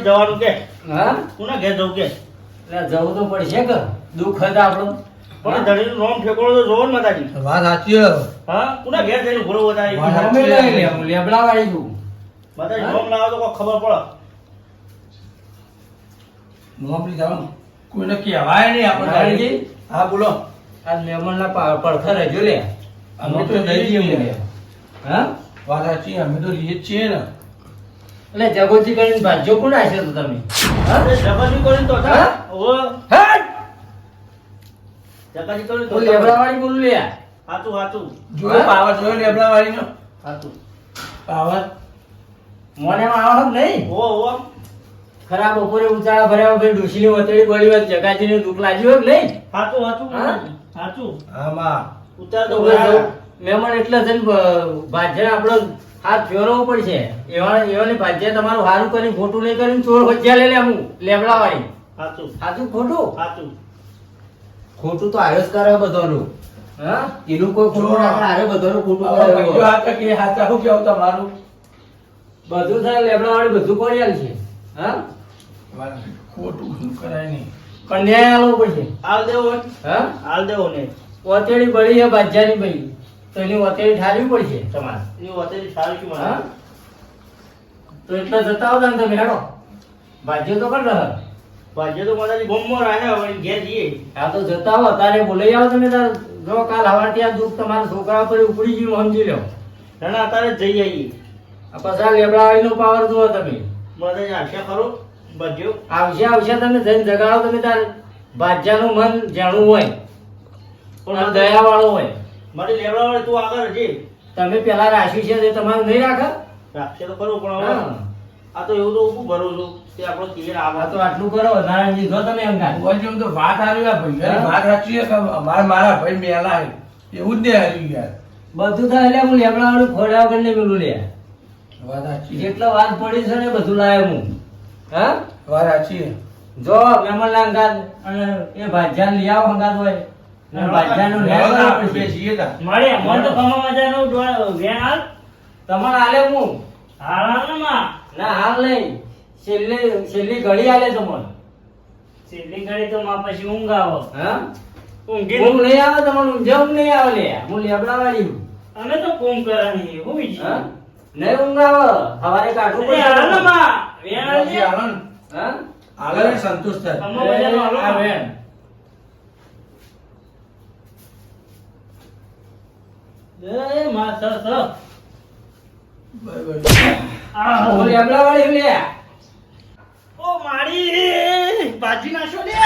વાળી જવાનું કે? હા? કોના ઘેર જવું કે? એટલે જવું તો પડશે કે. દુઃખ હતા આપણું. પણ ધણીનું નામ ઠેકોળો તો જોવો ને માતાજી. વાત સાચી હા. કોના ઘેર જઈને ઘોડો વધારી અમે લઈ હું લેબડા વાળી છું. માતાજી હા? લાવો તો કોઈ ખબર પડે. નોકરી જવાનું કોઈને કહેવાય નહીં આપણે નારાયણજી? હા બોલો. આ મહેમાનના પા- પડખર હજુ લે. અમે તો લઈ લઈએ. હા? વાત સાચી અમે તો લઈએ છીએ ને. એટલે જગોજી કરીને ભાજો કોણ હશે તો તમે? જગોજી જગાજી કરીને તો હતા. હા? ઓવે, કરીને તો હું હતા. લેબડા વાળી બોલું લે હાચું હાચું. જોયો પાવર જોયો લેબડા વાળીનો હાચું. પાવર? મોને માં નહીં? ઓવો ઓવો ખરા બપોરે ઉચાળા ભર્યા વગર ડોશીની વતળી પડી હોય જગાજીને દુઃખ લાગ્યું નહીં? હાચું હાચું. હા? ઉતાર તો ભાઈ ગયા. જો મહેમાન એટલે જઈને ભાજ્ય આપણો હાથ ફેરવવો પડશે. એવા એવાની ભાજ્ય તમારું સારું કરીને ખોટું નહીં કરીને ચોર ભજ્યા લઈ લે હું લેબડા વાળી સાચું સાચું ખોટું? સાચું. ખોટું તો જ કરે બધાનું. હા? એનું કોઈ ખોટું ના આયો બધાનું ખોટું ભાઈઓ કે હાથે શું કેવું તમારું? બધું થાય લેબડા વાળી બધું કરી છે. હા? ખોટું શું કરાય નહીં. પણ ન્યાય આલવો પડશે. હાલ દેવો. હા? હાલ દેવો ને. વતેડી બળી છે ભાજ્યાની ભાઈ તો એની વતેરી ઠારવી પડશે તમારે. એની વતેરી હા? મને તો એટલે જતા આવતા ને તમે હેડો. ભાજ્યો તો કર રહે ભાજ્યો તો મારા ગોમમાં રહ્યા હવે ઘેર જઈએ. આ તો જતા આવો તારે બોલાઈ આવો તમે તાર. જો કાલ હવારથી આ દુઃખ તમારા છોકરા પર ઉપડી ગયું સમજી લો ના અત્યારે જઈ આવીએ. આ પાછા લેબડાવાળીનો પાવર જુઓ તમે. મને આવશે કરો ભાજ્યો આવશે આવશે તમે જઈને જગાડો તમે તાર. ભાજ્યાનું મન જાણવું હોય પણ દયા વાળો હોય. મારી લેવડા વાળે તું આગળ છે તમે પેલા રાખ્યું છે તે તમારું નહીં રાખે? રાખશે તો ખરું પણ હવે હા. આ તો એવું તો હું ભરું છું કે આપણો તીર આ આવા તો આટલું કરો નારાયણજી જો તમે એમ કાઢ ભુવાજી, એમ તો વાત આવી આ ભાઈ. હા? વાત રાખી છે કે અમારા મારા ભાઈ મેલા છે. એવું જ નહીં આવી યાર. બધું થાય એટલે હું લેબડાવાળું ખોડા વગર ને મેલું લે. વાત સાચી એટલો વાત પડી છે ને બધું લાયો હું. હા? વાત સાચી જો મેમલ ના અને એ ભાજ્યા લઈ આવો અંગાત હોય. છેલ્લી છેલ્લી ઘડી હાલે તમને છેલ્લી ઘડી તો માં પછી ઊંઘ આવે ઊંઘી ઊંઘ નહીં આવે તમને ઊંઘે ઊંઘ નહીં આવે લે. હું લેબડાવાળી છું. અમે તો કોમ કરવાની હું બીજી. હા? નહીં ઊંઘ આવે સવારે કાઢવું અરે હાલમાં. વેણ હાલ ભુવાજી, હા? હાલો ને, સંતોષ થાય વેણ. એ માં સર સર. બરાબર. આ હું લેબડાવાળી છું? લે ઓ મારી ભાજી નાખો લે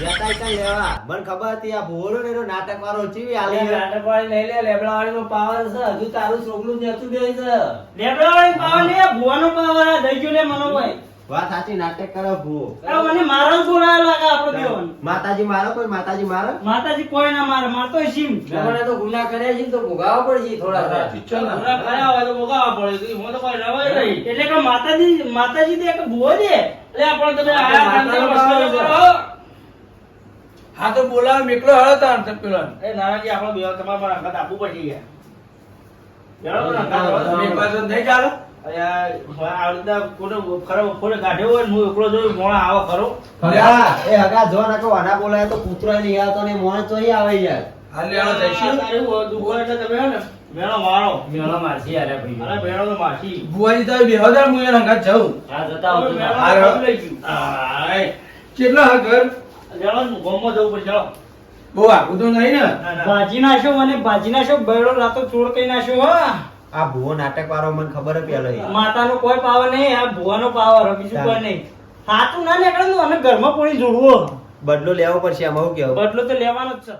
જતાય કઈ લેવા મને ખબર હતી આ ભોરો ને એનો નાટક વાળો ચીવી આલી નાટકવાળી લઈ લે લેબડાવાળીનો પાવર છે. હજુ તારું છોકરું નેતું દે છે. લેબડા વાળી પાવર ને ભુવાનો પાવર આ. દઈ ગયો લે મનો ભાઈ વાત સાચી નાટક કરો ભૂ મને મારો બોલાયો લાગે આપણો દેવન માતાજી મારો કોઈ? માતાજી મારો? માતાજી કોઈ ના મારે મારતો સીમ મને તો ગુના કર્યા છે તો ભોગાવવા પડશે થોડા છે કર્યા હોય તો ભોગાવવા પડે. તો એમાં તો કોઈ રવાય નહીં. એટલે કે માતાજી માતાજી દે કે ભુવો દે એટલે આપણે તમે આ. હા તો બોલાવો મેકલો હળો તાર તો પેલો. એ નારાજી આપણો બે તમારા પર અંગત આપવું પડશે યાર. આપો. તમે નહીં ચાલો. કેટલો ઘર ગોમમાં જવું પડશે. બહુ આખું તો નહીં ના. ભાજી નાખ્યો, મને ભાજી નાખ્યો બેડો રાતો ચોર કઈ નાખ્યો, હો આ ભૂવો નાટક વાળો મને ખબર જ પેલો માતાનો કોઈ પાવર નહીં આ ભુવાનો પાવર બીજું કોઈ નહીં. સાચું ના નીકળે તો અને ઘરમાં પોણી જોડવો. બદલો લેવો પડશે આમાં હું કેવું? બદલો તો લેવાનો જ છે.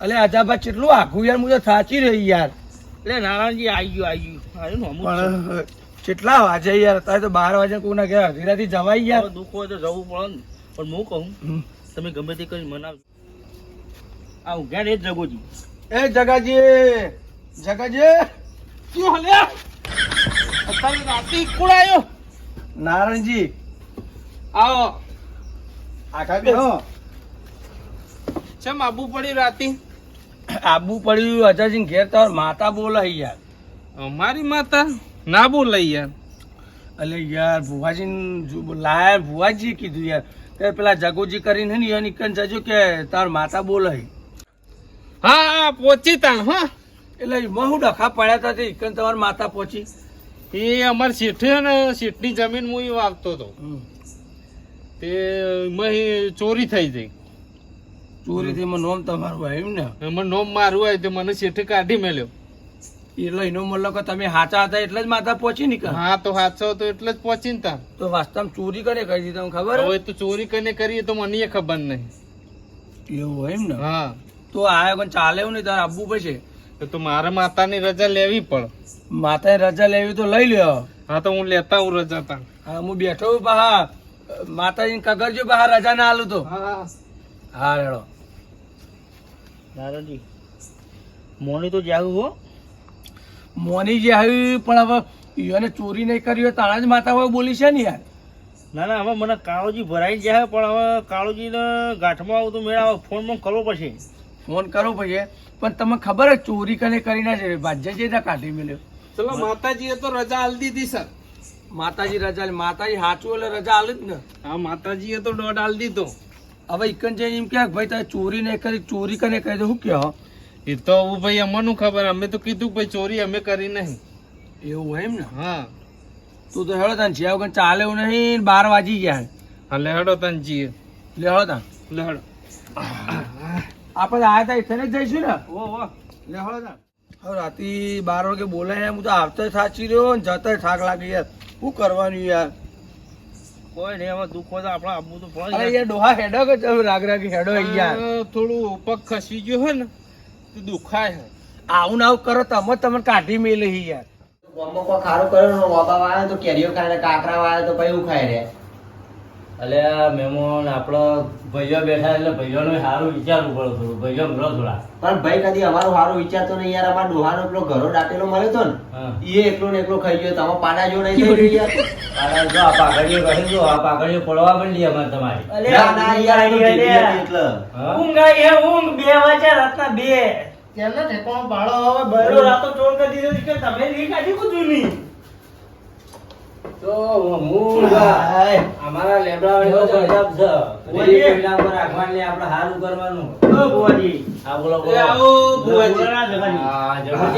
અલે આજાબા કેટલું આખું યાર મુજબ તો સાચી રહી યાર. એટલે નારાયણજી આવી ગયું આવી ગયું. ને પણ કેટલા વાગે યાર? અત્યારે તો બાર વાગે કોના ગયા અધીરાથી જવાય યાર. દુઃખ હોય તો જવું પડે ને. પણ હું કહું તમે ગમે તે કરી મનાવજો આ ઊંઘ્યા ને એ જ જગોજી. એ જગાજી જગાજી! શું હલ્યા અત્યારે રાતે કોણ નારણજી. આવો. આખા બેહો. ચમ આબુ પડ્યું રાતે? આબુ પડ્યું અજાજી ઘેર તો માતા બોલાય યાર. અમારી માતા? ના બોલાય યાર. અલે યાર ભુવાજી લાયા ભુવાજી કીધું યાર. તે પેલા જગુજી કરીને ને યાર નીકળ જજો કે તાર માતા બોલાય. હા હા પહોંચી તાણ હા. એટલે એમાં હું ડખા પડ્યા હતા તે ઈકન તમારી માતા પહોંચી એ અમારે શેઠે ને શેઠની જમીન હું વાગતો હતો. તે ચોરી થઈ ગઈ. ચોરીથી એમાં નોમ તમારું આવ્યું ને? એમાં નોમ મારું હોય તો મને શેઠે કાઢી મેલ્યો. એટલે એનો મતલબ કે તમે સાચા હતા એટલે જ માતા પહોંચી નીકળ હા તો સાચો તો એટલે જ પહોંચી ને તો વાસ્તવમાં ચોરી કરે કરી દીધી તમને ખબર? હવે તો ચોરી કરીને કરીએ તો મને ખબર નહીં. એવું હોય એમ ને? હા. તો આ ચાલે એવું નહીં તારે આવવું પડશે તો તો મારે માતાની રજા લેવી પણ. માતાએ રજા લેવી તો લઈ લ્યો. હા તો હું લેતા હું રજા તા હા હું બેઠો બહાર. માતાજીને કગરજો બહાર રજા ના આલું તો. હા હા. રેડો. દાદાજી મોની તો જાગું હો. મોની જે આવી પણ હવે એને ચોરી નહીં કરી હોય તાણા જ માતા હવે બોલી છે ને યાર. ના ના હવે મને કાળોજી ભરાઈ જાય પણ હવે કાળોજીને ગાંઠમાં આવું તો મેળા ફોનમાં કરવો પડશે. ફોન કરો પછી પણ તમને ખબર જ ચોરી કને કરી ના છે ભાજ્ય જે કાઢી મેલ્યો. ચલો માતાજીએ તો રજા આલી દીધી સર. માતાજી રજા માતાજી સાચું એટલે રજા આલી જ ને. હા માતાજીએ તો દોઢ આલી દીધો. હવે ઇકન જઈને એમ કે ભાઈ તારે ચોરી નહીં કરી ચોરી કને કરી દે શું કહો? એ તો હું ભાઈ અમને ખબર. અમે તો કીધું ભાઈ ચોરી અમે કરી નહીં. એવું હોય એમ ને? હા. તું તો હેડો તાન જ્યાં વગર ચાલે એવું નહીં બાર વાગી ગયા. હા લેહડો તન જીએ. લે હેડો તાન. લેહડો. આપણે આયા તા ઇથને જ જઈશું ને. ઓ ઓ. લે હવે રાતે બાર વાગે બોલાય હું તો આવતો સાચી રહ્યો ને જતો થાક લાગી યાર. શું કરવાનું યાર? કોઈ નહીં એમાં દુઃખ તો આપણે આબુ તો અરે યાર ડોહા હેડો કે ચાલ રાગ રાગી હેડો યાર. થોડું પગ ખસી ગયો હોય ને તો દુખાય છે. આવું ને આવું કરો તમે તમને કાઢી મેલી યાર. ગામમાં કોઈ ખારું કર્યું ને વાબા વાળા તો કેરીઓ ખાય ને કાકરા વાળા તો પછી ખાય રે? એટલે મેમોન આપણો ભાઈઓ બેઠા એટલે ભાઈઓનું સારું વિચારવું પડે થોડું. ભાઈઓ મળો થોડા. પણ ભાઈ કદી અમારું સારું વિચારતો નહીં યાર. અમારા ડોહાનો પેલો ઘરો દાટેલો મળ્યો તો ને એ એકલો ને એકલો ખાઈ ગયો. તમે પાડા જો નહીં થઈ યાર. જો આ પાઘડીઓ કહી દો આ પાઘડીઓ પડવા માંડી અમારે તમારી. અલે ના યાર એટલે. ઊંઘ આવી હે ઊંઘ. બે વાગે રાતના બે. કેમનો ઠેકાણો પાડો હવે બરો રાતો ચોર કરી દીધો કે તમે નહીં કાઢી કુછું નહીં તો હું અમારા લેબડા વાળો ગજબ છે. ઓય. પેલા ઉપર રાખવાનું આપણે સારું કરવાનું. ઓ ભુવાજી. આ બોલો એ આવો બુવાજી બોલના જગાજી.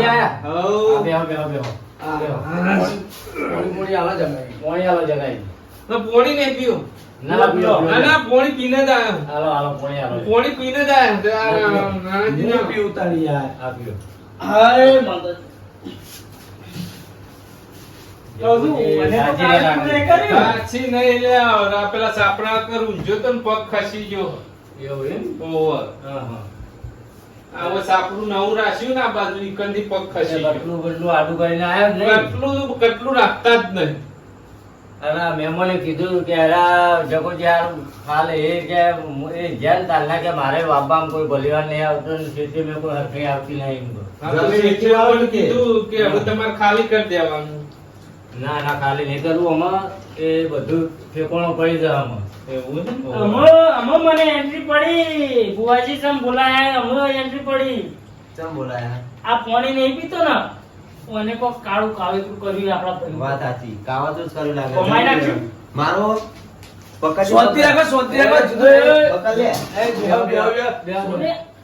આયા? હઉ. બેહો બેહો બેહો. બેહો. મોડી મોડી જમાઈ પોણી આલો જગાઈ તો પોણી નહીં ના ના પીવો ના ના પોણી પીને જ આવ્યો હાલો હાલો પોણી આલો. પોણી પીને જ આવ્યો નાનાજી ના પી ઉતારી યાર. આ હાય. તો શું, જગુજી, મને તો રાજી કાઢી ને રાખજો. નહીં કર્યું. સાચી નહીં લે આ પેલા સાપડા કરું જો તો પગ ખસી ગયો. એવું એમ? ઓવર હા હા આવો સાપડું નવું રાખ્યું ને આ બાજુ ઈકનથી પગ ખસી ગયો. બટલું બટલું આડું કરીને આવ્યો જ નહીં. કટલું કટલું રાખતા જ નહીં. અને આ કીધું કે અરે જગો હારું હાલ એ કે એ જેમ તાલના કે મારે વાબામાં કોઈ ભલીવાર નહીં આવતો ને મેં કોઈ હરખી આવતી નહીં? કીધું કે હવે તમારે ખાલી કરી દેવાનું. ના ના ખાલી નહીં કરવું આમાં એ બધું ફેકોણો પડી જાય આમાં. એવું અમો અમો મને એન્ટ્રી પડી. ભુવાજી સમ બોલાયા અમો એન્ટ્રી પડી. ચમ બોલાયા? આ પાણી નહીં પીતો ને કોક કાળું કાવેતું કર્યું આપણા ભાઈ વાત સાચી. કાવા તો જ કર્યું લાગે. કમાઈ નાખ્યું? મારો પકડ શોધતી રાખો શોધતી રાખો. જુદો પકડ લે. એ બેહો બેહો બેહો. બે અરે, અરે, ભાઈ ઉપર, અમારા ભાઈ ઉપર કાવેતું કરી દે તું પતા કઈ રાખ્યું સારું કર્યું કે ખરાબ કર્યું લે બેહો લે, આ સારું. શાંતિ બેહો. અલ્યા તને તો ભાવ દેખો વાપા લીધું બે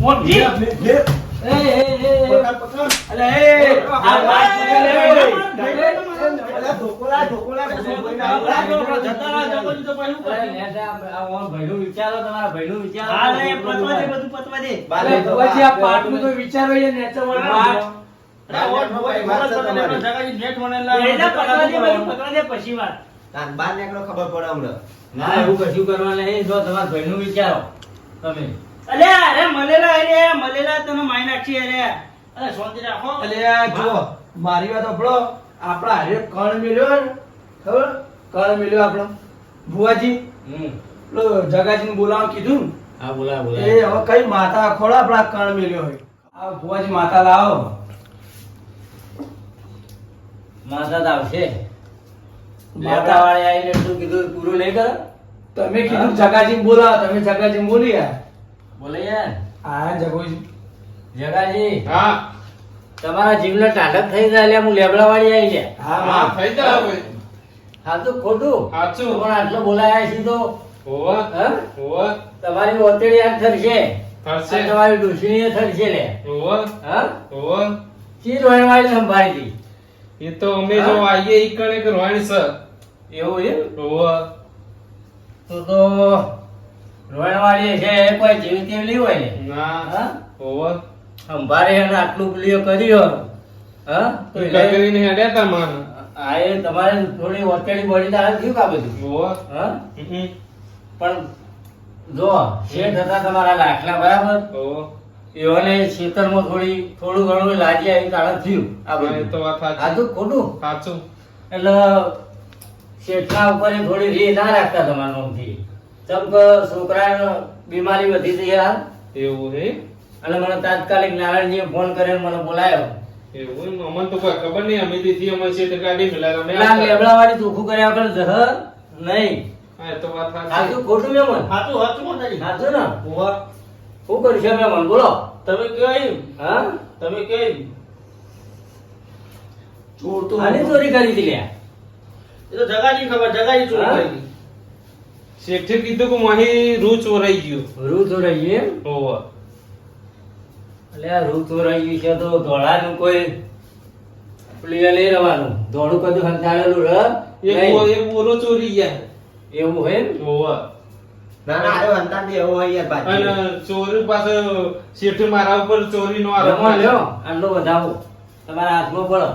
મોટી ના વિચારો પછી વાત. બાર નીકળો ખબર પડે હમણાં. ના એવું કશું કરવાના એ જો તમારા ભાઈનું વિચારો તમે અલ્યા, અરે, મલેલા, અરે, મલેલા તને મારી નાખી, અરે. અરે, શાંતિ રાખો. અલે જો મારી વાત આપણો આપણા હારે કણ મેલ્યો ને ખબર? કણ મેલ્યો આપણો? ભુવાજી? હમ. પેલો જગાજીને બોલાવવાનું કીધું હા બોલા એ હવે કઈ માતા ખોળો આપણા કણ મેલ્યો હોય. આ ભુવાજી માતા લાવો. માતા તો આવશે. માતા વાળે આવીને શું કીધું? પૂરું નહીં કરે? તમે કીધું જગાજી બોલાવો તમે જગાજી બોલી યાર બોલે યાર. હા જગુજી. જગાજી હા. તમારા જીવને ટાઢક થઈ જાય એટલે હું લેબડા વાળી આવી છે. હા હા થઈ જાય હા તો ખોટું. સાચું. પણ આટલો બોલાયા છે તો. હોવા. હા? હોવા. તમારી ઓતેડી આ થરશે. થશે. તમારી ડોશીની થરશે લે. હોવા. હા? હોવા. ચી રોયવાળી સંભાળી એ તો અમે જો આઈએ ઈ કણે કે રોહિણ સર. એવું એમ? હોવા. તો તો રોયવાળી છે એ કોઈ જીવી તેવી નહીં હોય. ને. ના હા? હોવા. એને અને આટલું પેલીઓ કર્યો. હા? તો કરીને હેડ્યા તા માન આ એ તમારે થોડી ઓટેડી બોડી તો હાલ થયું કા બધું? હોવા. હા? પણ જો શેઠ હતા તમારા લાખના બરાબર? હોવા. એઓને ખેતરમાં થોડી થોડું ઘણું લાગી આવી કારણ થયું આ બધું. તો વાત સાચું. ખોટું. સાચું. એટલે શેઠના ઉપર થોડી રી ના રાખતા તમારા નોમથી. ચમ કે છોકરાને બીમારી વધી ગઈ યાર. એવું હે? અને મને તાત્કાલિક નારાયણજીએ ફોન કરીને મને બોલાયો. એવું અમને તો કોઈ ખબર નહીં. અમે દીધી અમે છે તે ગાડી મિલા અમે પેલા લેબડાવાળી ચોખ્ખું કર્યા વગર જહ નહીં. હા તો વાત સાચી. સાચું ખોટું મેમન હાચું હાચું નહીં સાચું ને? ઓવા શું કરશે મેમન બોલો. તમે કયો એમ? હા? તમે કયો એમ? ચોર તો આની ચોરી કરી હતી લ્યા. એ તો જગાજી ખબર જગાજી ચોરી? કરી શેઠે કીધું કે માહી રૂ ચોરાઈ ગયું. રૂ ચોરાઈ એમ? હોવા. એટલે આ રૂ ચોરાઈ ગયું છે તો ધોળાનું કોઈ પ્લેયર લઈ રહેવાનું ધોળું કદું હંતાડેલું રહ એક બોરો ચોરી ગયા. એવું હોય ને હોવા. ના ના અરે અંતાર બી એવો હોય યાર અને ચોરી પાસે શેઠે મારા ઉપર ચોરીનો આરોપ જમો લ્યો. આટલો વધાવો. તમારા હાથમાં પડો.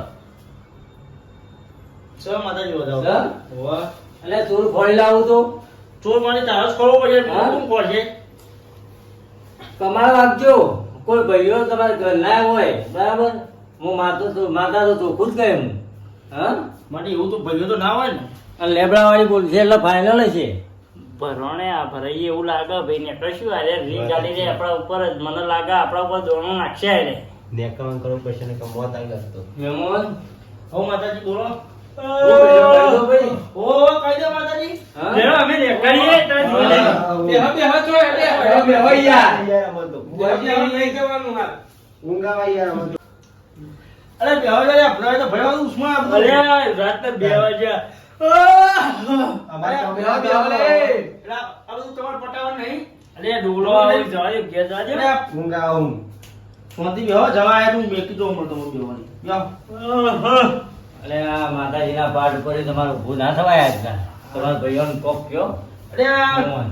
સ માતાજી વધાવો. સર? હોવા. એટલે ચોર ફોડી લાવું તો? ચોર મને તારસ કરવો પડશે હા? કોણ ખોલશે કમાળ વાગજો કોઈ ભાઈઓ તમારે ઘર ના હોય બરાબર? હું માતો તો માતા તો ચોખ્ખું જ કહે હું? એવું તો ભાઈઓ તો ના હોય ને. અને લેબડા વાળી બોલશે એટલે ફાઇનલ છે. ભરણે આ ભરાઈ એવું લાગે ભાઈ ને કશું આરે રી ચાલી જાય આપણા ઉપર જ. મને લાગે આપણા ઉપર દોણો નાખશે આરે નેકરણ કરવું પડશે ને મોત આવી મેમોન? હો માતાજી બોલો. હા? અરે બે વાગે આપણે તો ઉસ્માન આપવું. અરે રાતના બે વાગ્યા અરે ડોલો આવી જવાય ઘેર જાજે અરે આવે ઊંઘ. બેહો જવા આયા તું મેકી દો મને તમારું બેહવાની આ માતાજીના પાઠ ઉપર તમારો ભૂ ના થવાય આજના તમારો ભાઈઓને કોક કયો? અરે આ.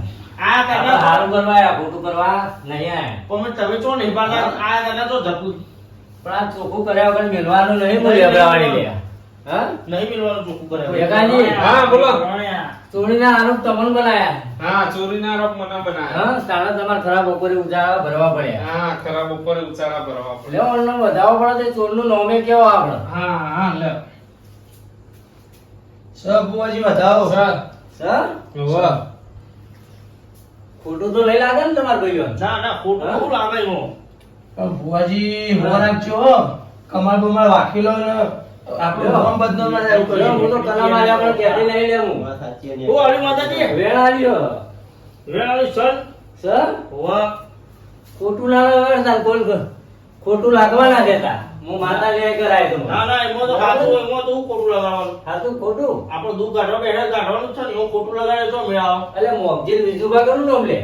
આ કાકા સારું કરવા આયા, ખોટું કરવા નહીં આયા. પણ તમે ચો નહીં પાડતા આ કાકા તો ઝપુ પણ આ ચોખ્ખું કર્યા વગર મેળવાનું નહીં બોલી લેબડાવાળી લે. હા? નહીં મિલવાનું ચોખ્ખું કરે ભેગાજી. હા, બોલો. ચોરીના આરોપ તમને બનાયા? હા ચોરીના આરોપ મને બનાવ્યા હા તાણા તમારે ખરાબ બપોરે ઉજાળા ભરવા પડ્યા. હા ખરાબ ઉપર ઉચાળા ભરવા પડે ચોરનું વધાવો પડે તો ચોરનું નોમે કેવો આપણે હા હા લે સ બુવાજી વધાવો. સર. સર? વાહ ખોટું તો લઈ લાગે ને તમાર ભાઈઓ ના ના ખોટું હા? શું લાગે એમાં? પણ બુવાજી હો. રાખજો હો. કમાલ બમાલ વાકેલો ને. આપણે નામ બદનો ના થાય હું તો કલા માં આલ્યા પણ ક્યાંથી લઈ લેવું હું. ઓ અલી માતાજી? વેણ આલ્યો વેળ આવી સર? સર? વાહ ખોટું ના સર કોલ કર. ખોટું લાગવા ના દેતા હું માતા લે કરાય તો. ના ના એમાં તો સાચું હોય, એમાં તો હું ખોટું લગાવવાનું સાચું ખોટું? આપણો દૂધ કાઢો બેઠા કાઢવાનું છે ને એમાં ખોટું લગાડે તો મેળાવો. એટલે મોગજી વિજુભા કરું નોમ લે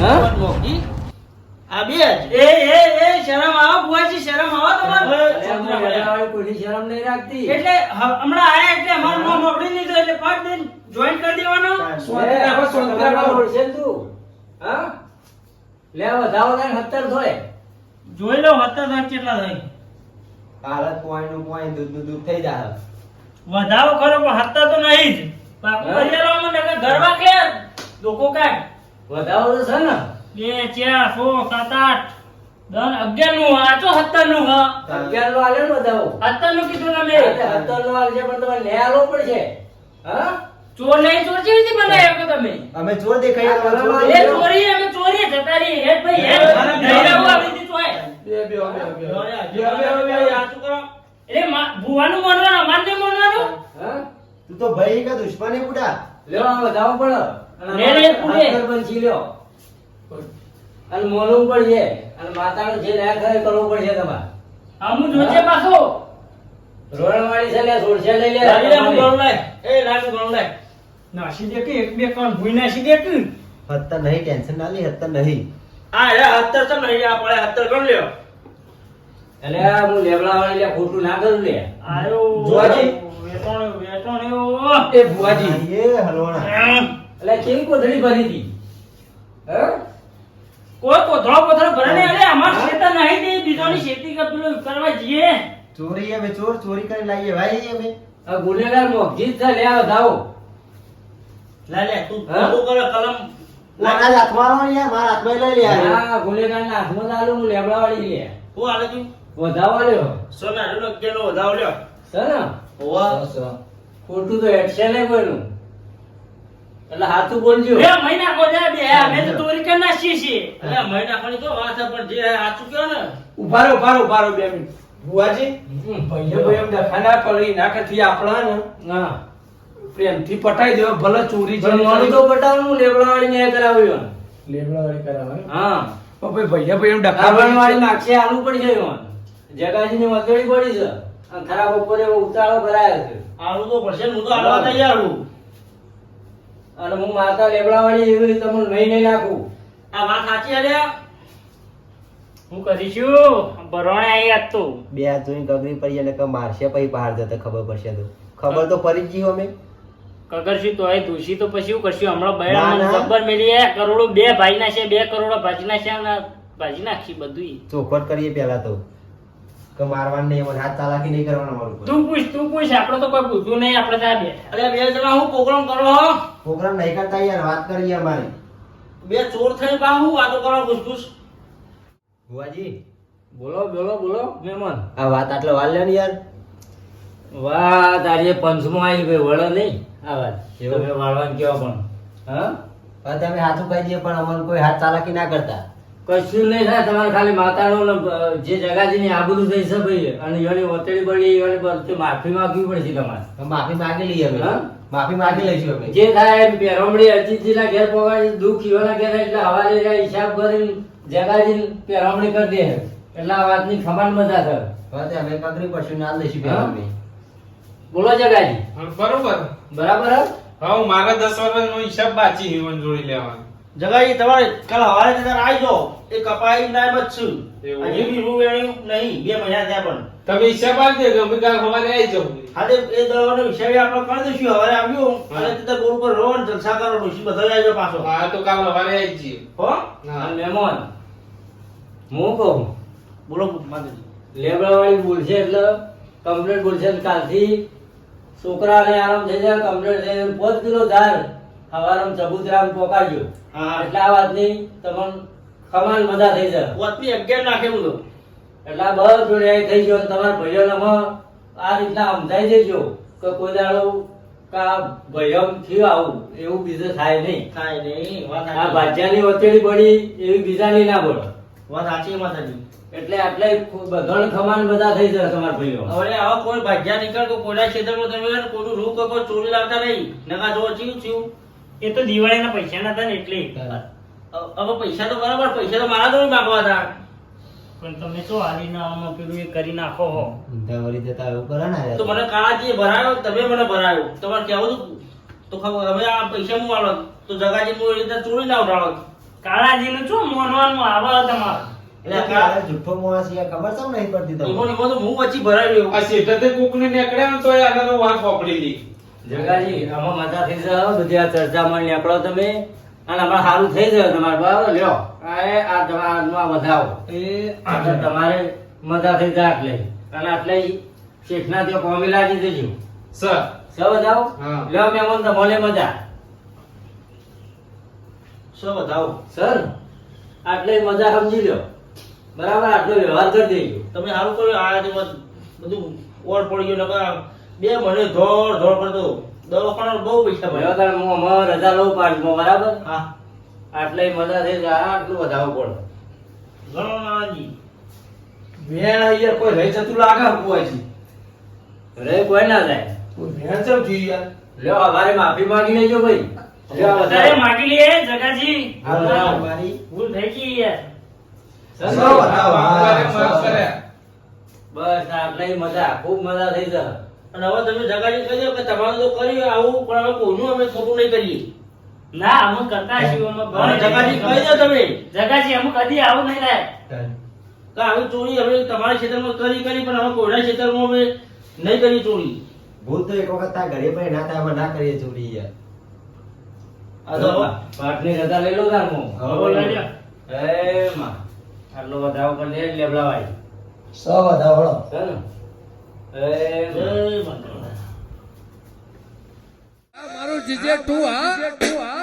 હા? મોગજી આ બે જ? એ એ એ શરમ આવો બુવાજી શરમ આવો તમારે. કોઈની શરમ નહીં રાખતી. એટલે હમણાં આયા એટલે અમારું નામ મોકલી દીધું એટલે પાંચ દિન જોઈન કરી દેવાનો. રાખો. ઓળખે ને તું. હા? લે વધાવો થાય સત્તર થોય. જોઈ લો હતા તો કેટલા થાય. હાલત પોઈન્ટનું પોઈન્ટ દૂધનું દૂધ થઈ જાય. વધાવો ખરો પણ હતા તો નહીં જ. પાકું? કરી આલો મને કે કે લોકો કાઢ વધાવો તો છે ને. બે ચાર સો સાત આઠ દન અગિયારનું આ તો સત્તરનું અગિયારનું આલે ને વધાવો સત્તરનું કીધું તમે. સત્તર આલે છે પણ તમારે લે આલો પડશે. હા? ચોર નહીં ચોર કેવી રીતે બનાવ્યો કે તમે? અમે ચોર અમે ચોર અમે ચોરી જતા રહીએ. હેડ ભાઈ હેડ. બે તું તો ભાઈ કે દુશ્મની બુડા. લેવા આ વધાવો પડે જે લાયક કરવું પડશે તમારે. આમું જોજે પાછો. રોણવાળી છે લે સોરસે એ લાવી ગણું લે નાસી એક બે કામ ભૂઈ નાસી દે કે? નહીં ટેન્શન ના લે હત્તા નહીં. રે હત્તર ચમ નહીં આ પડે હત્તર ગણ લ્યો. એટલે હું લેબડા વાળી લે ખોટું ના કરું લે. આયો જોવાજી. વેટણ વેટણ એવો એ ભુવાજી. એ હલવાણા એટલે કેવી કોથળી ભરી હતી? હે? કોઈ કોથળો કોથળો ભરે નહીં અરે અમાર ખેતર નહીં દે બીજોની ખેતી કર પેલું કરવા જઈએ. ચોરી અમે ચોર ચોરી કરી લાવીએ ભાઈ અમે. આ ગુનેગાર મોગજી લે આ વધાવો લે લે તું તું કરે કલમ જ હાથમાં આલો ને મારા હાથમાં લઈ લે યાર આ. ના હાથમાં લાલુ હું લેબડા વાળી લે. હું આલે તું? વધાવો લ્યો. સોના નો કેનો વધાવ લ્યો. છે ને હોવા ખોટું તો હેડશે નહીં કોઈનું. એટલે હાથું બોલજો. બે મહિના કો બે અમે તો ચોરી કરી નાખીએ છીએ. એટલે મહિના કોની તો વાત પણ જે સાચું કહો ને. ઊભા રહો ઊભા રહો ઊભા રહો બે મિનિટ એમ ડખા પડી નાખે કથી આપણા ને. હા પ્રેમથી પટાઈ દેવા ભલે ચોરી છે મોડું તો બતાવું હું લેબડા વાળી ન્યાય કરાવ્યો લેબડાવાળી કરાવે હા. પણ ભાઈ ભૈયા ભાઈ એમ ડખા કાબણ વાળી માગશે આલુ પડી છે એમાં. જગાજી ની વતળી પડી છે. અને ખરાબ એવો ઉતાળો ભરાયો છે. આલુ તો પડશે હું તો આલવા તૈયાર છું. અને હું માતા લેબડા વાળી એવી તમને નહીં નહીં નાખું. આ વાત સાચી અલ્યા હું કરીશું ભરવાણે આવી આજ તો. બે હાથ જોઈને ગગરી પડી એટલે કે મારશે પછી બહાર જતા ખબર પડશે તો. ખબર તો પડી જ ગઈ અમે કગરશું તો એ દોષી તો પછી શું કરશું? હમણાં બયાન. જબ્બર મેલી કરોડો બે ભાઈ ના છે બે કરોડો ભાજી ના છે ભાજી નાખી બધું ચોખવટ કરીએ પેલા તો. કે મારવાનું નહીં અમારે હાથ ચાલાકી નહીં કરવાનો મારું તું પૂછ તું પૂછ આપણે તો કોઈ પૂછવું નહીં આપણે ત્યાં બે. અરે બે જણા હું પ્રોગ્રામ કરો હો? પ્રોગ્રામ નહીં કરતા યાર વાત કરીએ અમારી. બે ચોર થઈ બા હું વાતો કરો ઘૂસ બુવાજી બોલો બોલો બોલો મહેમાન. આ વાત આટલો વાર લે ને યાર. વાહ તારી પંચમો આવી ભાઈ વળો નહીં. આ વાત? તમે વાળવાનું કયો પણ? હા? હવે તમે હાથું કહી દઈએ પણ અમને કોઈ હાથ ચાલાકી ના કરતા. કશું નહીં થાય તમારે ખાલી માતાનો જે જગાજીની આબરૂ થઈ છે. ભાઈ અને યોની વતળી પડી યોની પર માફી માંગવી પડશે તમારે. માફી માંગી લઈએ અમે. હા? માફી માંગી લઈશું અમે. જે થાય એમ પેરમડી અજીતજીના ઘેર પગાડી દુઃખ યોના ઘેર એટલે હવાલે હિસાબ કરીને જગાજી પેરોમડી કરી દે. એટલે આ વાતની ખમાન મજા થાય. અમે પકડી પડશું ના લઈશું હા? બોલો જગાજી. બરોબર. બરાબર હે? હા મારા દસ વર્ષનો હિસાબ બાચી હિવન જોડી લેવાનો. જગાજી તમારે કાલ હવારે ત્યારે આવી જાઓ. એ કપાઈ ના જ છું. હજી બી રૂ નહીં બે મહિના ત્યાં પણ. તમે હિસાબ આપી દેજો અમે કાલ હવારે આવી જાઉં. હા તે એ દવાનો હિસાબ આપણે કરી દઈશું હવારે આવ્યું અને તે ગોળ પર રહો ને જલસા કરો ઋષિ બધા આવી પાછો. હા તો કાલ હવારે આવી જઈએ. હો? મહેમાન હું કહું? બોલો માતાજી. લેબડાવાળી બોલશે એટલે? કમ્પ્લેટ બોલશે કાલથી છોકરાને આરામ થઈ જાય કમ્પ્લેટ થઈ જાય પાંચ કિલો ધાર હવારમાં ચબુતરામ પોકાજો હા. એટલે આ વાતની તમને કમાલ મજા થઈ જાય. પોતની અગિયાર નાખે હું તો એટલે બધું ન્યાય થઈ ગયો તમારા ભાઈઓનામાં આ રીતના સમજાઈ દેજો કે કોઈ દાડો કા ભયમ થયું આવું એવું બીજું થાય નહીં. થાય નહીં આ. ભાજ્યાની વચેડી પડી એવી બીજાની ના બોલો. વાત સાચી માતાજી. એટલે આટલે બધાને ખમાન બધા થઈ જાય તમારા ભાઈઓ. હવે આવા કોઈ ભાગ્યા નીકળ કે કોઈના ક્ષેત્રમાં તમે કોઈનું રૂ કોઈ ચોરી લાવતા નહીં. નકા જો ચીયું ચીયું એ તો દિવાળીના પૈસા ના હતા ને એટલે હવે પૈસા તો બરાબર પૈસા તો મારા તો માંગવા હતા. પણ તમે શું હાલી ના પેલું એ કરી નાખો હો. ઊંધા વળી જતા એવું કરે ને તો મને કાળાજી ભરાયો તમે મને ભરાયો. તમારે કેવું હતું? તો ખબર હવે આ પૈસા હું આલો તો જગાજી હું એ રીતે ચોરી ના ઉઠાડો કાળાજી નું શું મોનવાનું? આવે તમારે જુઠ્ઠો માણસ યાર ખબર તો નહીં પડતી તમને? ઈમો ઈમો તો હું વચ્ચે ભરાયો આ શેઠે કોક ને નીકળ્યા તો એ આનાનો વાંક પકડી લી. જગાજી આમાં મજા થઈ જાય બધી આ ચર્ચામાં નીકળો તમે. અને હમણાં સારું થઈ જાય તમારે બરાબર? લ્યો. આ તમારા વધાવો. એ એટલે તમારે મજા થઈ જાય એટલે અને એટલે શેઠના ત્યાં કોમી લાગી દેજો સર. સૌ વધાવો. હા. લ્યો મેમન તમને મજા. શું બતાવો સર આટલે મજા સમજી લ્યો. બરાબર આટલો વ્યવહાર કરી દેજો. તમે સારું કર્યું આ જે બધું ઓર પડી ગયું લગા બે મહિને ધોળ ધોળ કરતો દવાખાના બહુ પૈસા ભર્યા તારે હું અમારે રજા લઉં પાડમાં બરાબર? હા. આટલે મજા થઈ જાય આટલું વધારવું પડે. ઘણો નાનાજી વેણ અહીંયા કોઈ રહી જતું લાગે ભુવાજી રે કોઈ ના જાય વેણ ચમ થયું યાર? લ્યો અમારે માફી માંગી લેજો ભાઈ. લ્યો માગી લઈએ જગાજી. ભૂલ થઈ ગઈ યાર સો બતાવો, હા, સો બતાવો. બસ આપણે મજા. ખૂબ મજા થઈ છે અને હવે તમે જગાજી કહી દો કે તમારું તો કર્યું આવું પણ હવે કોનું અમે ખોટું નહીં કરીએ. ના અમે કરતા છીએ અમે જગાજી કહી દો તમે. જગાજી અમે કદી આવું નહીં થાય. તો આવી ચોરી હવે તમારા ક્ષેત્રમાં કરી કરી પણ હવે કોઈના ક્ષેત્રમાં અમે નહીં કરી ચોરી. ભૂલ તો એક વખત તા ઘરે પણ ના થાય અમે ના કરીએ ચોરી યાર. આ તો પાટની રજા લઈ લો તાર હું. હવે લઈ જા એ માં. આટલો વધારો કરી દે લેબડા ભાઈ સો બતાવો છે ને મારું જીજે તું હા? હા?